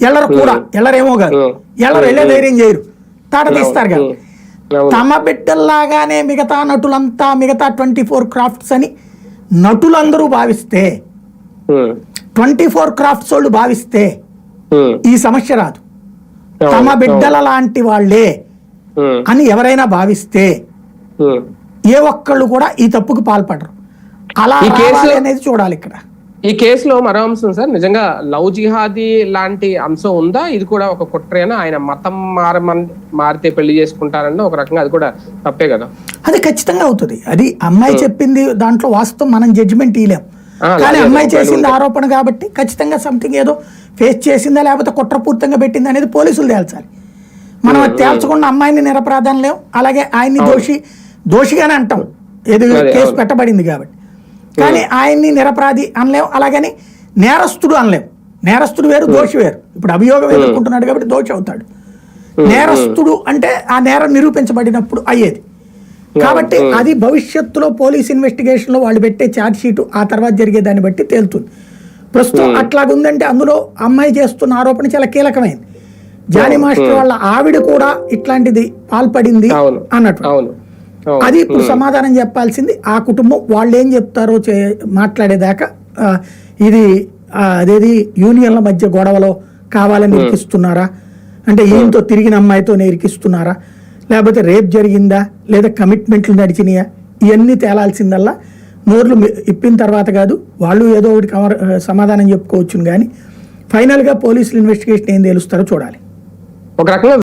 ఎల్లరు కూడా ఎల్లరేమో కాదు. ఎల్లరు వెళ్ళే ధైర్యం చేయరు తాట తీస్తారు కదా తమ బిడ్డల్లాగానే మిగతా నటులంతా మిగతా ట్వంటీ ఫోర్ క్రాఫ్ట్స్ అని నటులందరూ భావిస్తే. ట్వంటీ ఫోర్ క్రాఫ్ట్స్ వాళ్ళు భావిస్తే. ఈ సమస్య రాదు. తమ బిడ్డల లాంటి వాళ్ళే ఉమ్. అని ఎవరైనా భావిస్తే. ఏ ఒక్కళ్ళు కూడా ఈ తప్పుకు పాల్పడరు అలా అనేది చూడాలి ఇక్కడ ఈ కేసులో మరో అంశం సార్ నిజంగా లవ్ జిహాదీ లాంటి అంశం ఉందా? ఇది కూడా ఒక కుట్రేనా ఆయన మతం మారమన్ మారితే పెళ్ళి చేసుకుంటారన్న ఒక రకంగా అది కూడా తప్పే కదా? అది ఖచ్చితంగా అవుతుంది. అది అమ్మాయి చెప్పింది దాంట్లో వాస్తవం మనం జడ్జిమెంట్ ఇవ్వలేం కానీ అమ్మాయి చేసింది. ఆరోపణ కాబట్టి ఖచ్చితంగా సంథింగ్ ఏదో ఫేస్ చేసిందా లేకపోతే కుట్రపూర్తంగా పెట్టిందా అనేది పోలీసులు తేల్చాలి. మనం తేల్చకుండా అమ్మాయిని నిరపరాధం లేం. అలాగే ఆయన్ని దోషి దోషిగానే అంటాం. ఏది కేసు. పెట్టబడింది కాబట్టి. కానీ ఆయన్ని నిరపరాధి అనలేం. అలాగని నేరస్తుడు అనలేం. నేరస్తుడు వేరు దోషి వేరు. ఇప్పుడు అభియోగం ఎదుర్కొంటున్నాడు కాబట్టి దోషి అవుతాడు. నేరస్తుడు అంటే ఆ నేరం నిరూపించబడినప్పుడు అయ్యేది. కాబట్టి అది భవిష్యత్తులో పోలీస్ ఇన్వెస్టిగేషన్లో వాళ్ళు పెట్టే ఛార్జ్ షీట్ ఆ తర్వాత జరిగే దాన్ని బట్టి తేలుతుంది. ప్రస్తుతం అట్లాగుందంటే అందులో అమ్మాయి చేస్తున్న ఆరోపణ చాలా కీలకమైంది. జానీ మాస్టర్ వాళ్ళ ఆవిడ కూడా ఇట్లాంటిది పాల్పడింది అన్నట్టు. అది ఇప్పుడు సమాధానం చెప్పాల్సింది. ఆ కుటుంబం వాళ్ళు ఏం చెప్తారో చే మాట్లాడేదాకా ఇది అదేది యూనియన్ల మధ్య గొడవలో కావాలని ఇరికిస్తున్నారా? అంటే ఈయనతో తిరిగిన అమ్మాయితో ఇరికిస్తున్నారా? లేకపోతే రేప్ జరిగిందా? లేదా కమిట్మెంట్లు నడిచినాయా? ఇవన్నీ తేలాల్సిందల్లా నోర్లు ఇప్పిన తర్వాత కాదు వాళ్ళు ఏదో ఒకటి సమాధానం చెప్పుకోవచ్చును కానీ ఫైనల్గా పోలీసులు ఇన్వెస్టిగేషన్ ఏం తెలుస్తారో చూడాలి. ఒక రకంగా